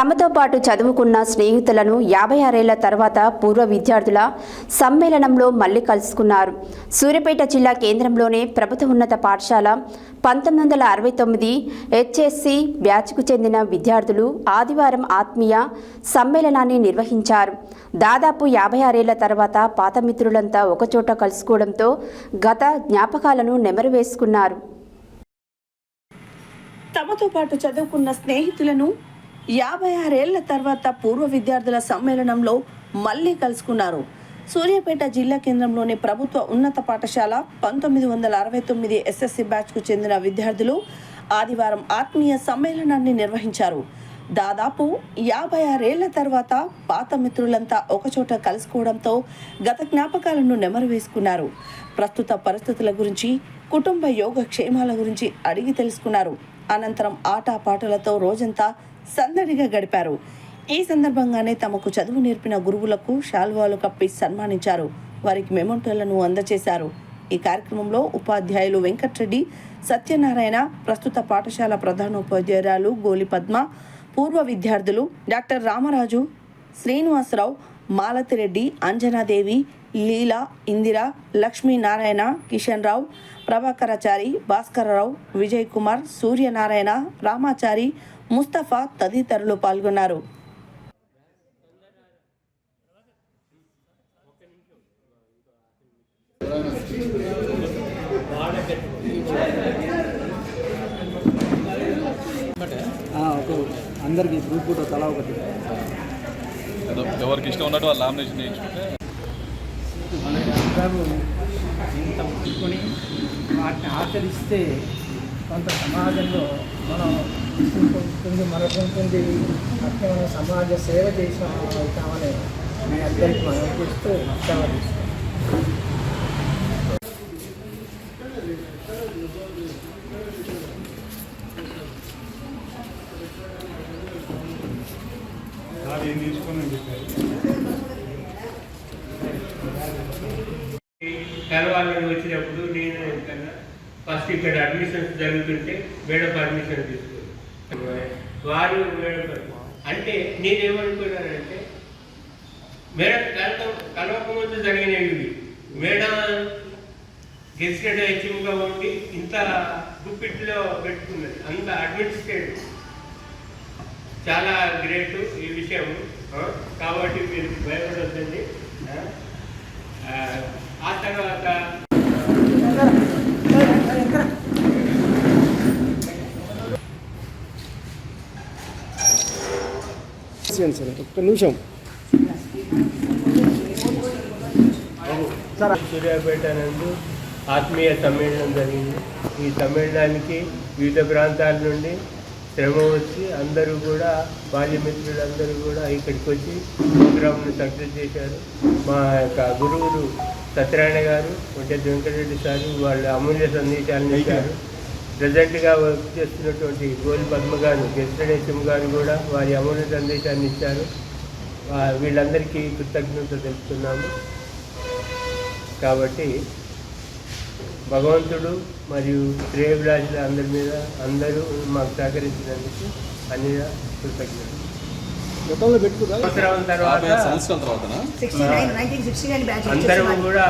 తమతో పాటు చదువుకున్న స్నేహితులను యాభై ఆరేళ్ళ తర్వాత పూర్వ విద్యార్థుల సమ్మేళనంలో మళ్ళీ కలుసుకున్నారు. సూర్యాపేట జిల్లా కేంద్రంలోనే ప్రభుత్వ ఉన్నత పాఠశాల పంతొమ్మిది వందల అరవై తొమ్మిది హెచ్ఎస్సి బ్యాచ్కు చెందిన విద్యార్థులు ఆదివారం ఆత్మీయ సమ్మేళనాన్ని నిర్వహించారు. దాదాపు యాభై ఆరేళ్ళ తర్వాత పాత మిత్రులంతా ఒకచోట కలుసుకోవడంతో గత జ్ఞాపకాలను నెమరు వేసుకున్నారు తమతో పాటు చదువుకున్న స్నేహితులను యాభై ఆరేళ్ళ తర్వాత పూర్వ విద్యార్థుల సమ్మేళనంలో మళ్ళీ కలుసుకున్నారు. సూర్యాపేట జిల్లా కేంద్రంలోని ప్రభుత్వ ఉన్నత పాఠశాల పంతొమ్మిది వందల అరవై తొమ్మిది ఎస్ఎస్సి బ్యాచ్కు చెందిన విద్యార్థులు ఆదివారం ఆత్మీయ సమ్మేళనాన్ని నిర్వహించారు. దాదాపు యాభై ఆరేళ్ళ తర్వాత పాత మిత్రులంతా ఒకచోట కలుసుకోవడంతో గత జ్ఞాపకాలను నెమరు వేసుకున్నారు ప్రస్తుత పరిస్థితుల గురించి కుటుంబ యోగ క్షేమాల గురించి అడిగి తెలుసుకున్నారు. అనంతరం ఆటపాటలతో రోజంతా సందడిగా గడిపారు. ఈ సందర్భంగానే తమకు చదువు నేర్పిన గురువులకు శాల్వాలు కప్పి సన్మానించారు. వారికి మెమోంటోలను అందజేశారు ఈ కార్యక్రమంలో ఉపాధ్యాయులు వెంకట్రెడ్డి సత్యనారాయణ ప్రస్తుత పాఠశాల ప్రధానోపాధ్యాయురాలు గోలి పద్మ పూర్వ విద్యార్థులు డాక్టర్ రామరాజు శ్రీనివాసరావు మాలతిరెడ్డి అంజనాదేవి లీలా ఇందిర లక్ష్మీనారాయణ కిషన్ రావు ప్రభాకరాచారి భాస్కరరావు విజయ్ కుమార్ సూర్యనారాయణ రామాచారి ముస్తఫా తదితరులు పాల్గొన్నారు. అందరికి గ్రూప్ ఫోటో తలా ఒకటి. ఎవరికి ఇష్టం ఉన్నట్టు వాళ్ళు నామినేషన్ చేయించుకుంటే మన అందరూ ఇంత పట్టుకొని వాటిని ఆచరిస్తే కొంత సమాజంలో మనం ఉంటుంది మరొకుంటుంది అట్లా మనం సమాజ సేవ చేసిన అవుతామని మీ అందరికీ మనం చేస్తూ సెలవు తీసుకుంటాం. కలవాలని వచ్చినప్పుడు నేను వెళ్తాను ఫస్ట్ ఇక్కడ అడ్మిషన్స్ జరుగుతుంటే మేడం పర్మిషన్ తీసుకో వారు మేడం అంటే నేనేమనుకున్నానంటే మేడం కలక కలవకముందు జరిగినవి. ఇవి. మేడం గెస్టెడ్ హెచ్ఎంగా ఉండి ఇంత గుప్పిట్లో పెట్టుకున్నది. అంత అడ్మినిస్ట్రేటివ్ చాలా గ్రేట్ ఈ విషయం కాబట్టి మీరు భయపడొద్దండి. ఆ, ఒక్క నిమిషం. సూర్యాపేట నందు ఆత్మీయ సమ్మేళనం జరిగింది. ఈ సమ్మేళనానికి వివిధ ప్రాంతాల నుండి శ్రమ వచ్చి అందరూ కూడా బాల్యమిత్రులందరూ కూడా ఇక్కడికి వచ్చి ప్రోగ్రామ్ను సక్సెస్ చేశారు. మా యొక్క గురువులు సత్యనారాయణ గారు కొంచెం వెంకటరెడ్డి సారు వాళ్ళ అమూల్య సందేశాలను ఇచ్చారు ప్రజెంట్గా వర్క్ చేస్తున్నటువంటి గోలి పద్మ గారు గెస్టడేశం గారు కూడా వారి అమూల్య సందేశాన్ని ఇచ్చారు. వీళ్ళందరికీ కృతజ్ఞత తెలుపుతున్నాము. కాబట్టి భగవంతుడు మరియు శ్రేయభిలాషుల అందరి మీద అందరూ మాకు సహకరించినందుకు అన్ని కృతజ్ఞతలు. గతంలో తర్వాత అందరూ కూడా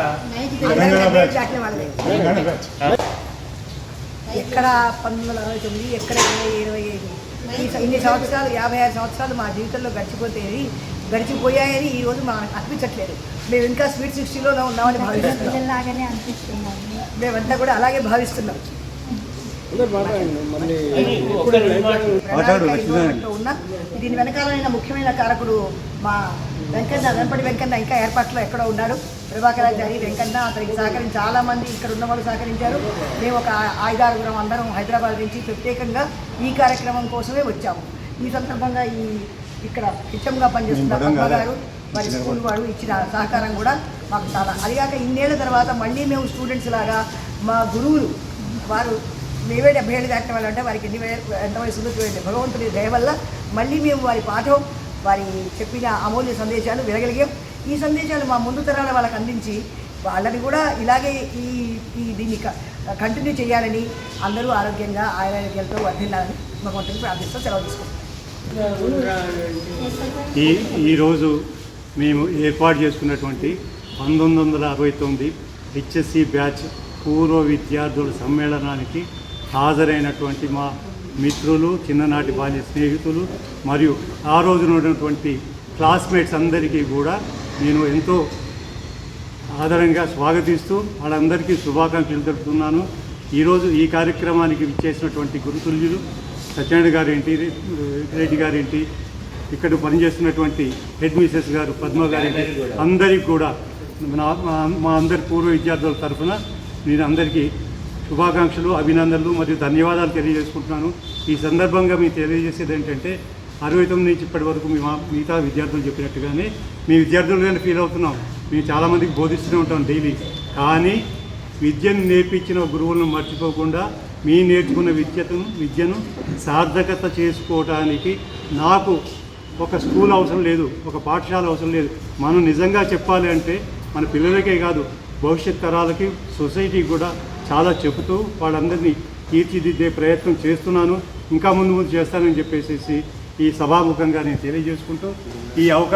ఎక్కడ పంతొమ్మిది వందల అరవై తొమ్మిది ఎక్కడ ఇరవై ఇరవై ఐదు. ఇన్ని సంవత్సరాలు యాభై ఆరు సంవత్సరాలు మా జీవితంలో గడిచిపోతేవి గడిచిపోయాయని ఈ రోజు మాకు అనిపించట్లేదు. మేము ఇంకా స్వీట్ సిక్స్టీలో ఉన్నామని భావిస్తున్నాం. మేమంతా కూడా అలాగే భావిస్తున్నాం. ఉన్న దీని వెనకాలైన ముఖ్యమైన కారకుడు మా వెంకన్న వెంపటి వెంకన్న ఇంకా ఏర్పాట్లో ఎక్కడో ఉన్నాడు. ప్రభాకరాచారి వెంకన్న అతనికి సహకరించి చాలా మంది ఇక్కడ ఉన్న వాళ్ళు సహకరించారు. మేము ఒక ఐదారుగురం అందరం హైదరాబాద్ నుంచి ప్రత్యేకంగా ఈ కార్యక్రమం కోసమే వచ్చాము. ఈ సందర్భంగా ఈ ఇక్కడ నిత్యంగా పనిచేస్తున్న గారు వారి స్కూల్ వాడు ఇచ్చిన సహకారం కూడా మాకు చాలా. అదిగాక ఇన్నేళ్ళ తర్వాత మళ్ళీ మేము స్టూడెంట్స్ లాగా మా గురువులు వారు మేమే డెబ్బై ఏళ్ళు దాటిన వాళ్ళు అంటే వారికి ఎన్ని ఎంత వయసు ఉందో చూడండి. భగవంతుడి దయ వల్ల మళ్ళీ మేము వారి పాఠం వారి చెప్పిన అమూల్య సందేశాలు వినగలిగాం. ఈ సందేశాలు మా ముందు తరాల వాళ్ళకి అందించి వాళ్ళని కూడా ఇలాగే ఈ ఈ దీన్ని కంటిన్యూ చేయాలని అందరూ ఆరోగ్యంగా ఆరోగ్యాలతో వర్ధిల్లాలని భగవంతుని ప్రార్థిస్తూ సెలవు తీసుకుంటాం ఈ ఈరోజు మేము ఏర్పాటు చేసుకున్నటువంటి పంతొమ్మిది వందల అరవై తొమ్మిది హెచ్ఎస్సి బ్యాచ్ పూర్వ విద్యార్థుల సమ్మేళనానికి హాజరైనటువంటి మా మిత్రులు చిన్ననాటి బాల్య స్నేహితులు మరియు ఆ రోజున ఉన్నటువంటి క్లాస్మేట్స్ అందరికీ కూడా నేను ఎంతో ఆదరంగా స్వాగతిస్తూ వాళ్ళందరికీ శుభాకాంక్షలు తెలుపుతున్నాను. ఈరోజు ఈ కార్యక్రమానికి విచ్చేసినటువంటి గురుతుల్యులు సత్యనారాయణ గారేంటి రెడ్డి గారేంటి ఇక్కడ పనిచేస్తున్నటువంటి హెడ్ మిసెస్ గారు పద్మ గారేంటి అందరికీ కూడా నా- మా- మా అందరి పూర్వ విద్యార్థుల తరఫున నేను అందరికీ శుభాకాంక్షలు అభినందనలు మరియు ధన్యవాదాలు తెలియజేసుకుంటున్నాను. ఈ సందర్భంగా మీకు తెలియజేసేది ఏంటంటే అరవై తొమ్మిది నుంచి ఇప్పటి వరకు మేము మా- మిగతా విద్యార్థులు చెప్పినట్టుగానే మీ విద్యార్థులుగానే ఫీల్ అవుతున్నాం. మేము చాలామందికి బోధిస్తూనే ఉంటాం డైలీ కానీ విద్యను నేర్పించిన గురువులను మర్చిపోకుండా మీ నేర్చుకున్న విద్యను విద్యను సార్థకత చేసుకోవడానికి నాకు ఒక స్కూల్ అవసరం లేదు ఒక పాఠశాల అవసరం లేదు. మనం నిజంగా చెప్పాలి అంటే మన పిల్లలకే కాదు భవిష్యత్ తరాలకి సొసైటీకి కూడా చాలా చెబుతూ వాళ్ళందరినీ తీర్చిదిద్దే ప్రయత్నం చేస్తున్నాను. ఇంకా ముందు ముందు చేస్తానని చెప్పేసి ఈ సభాముఖంగా నేను తెలియజేసుకుంటూ ఈ అవకాశం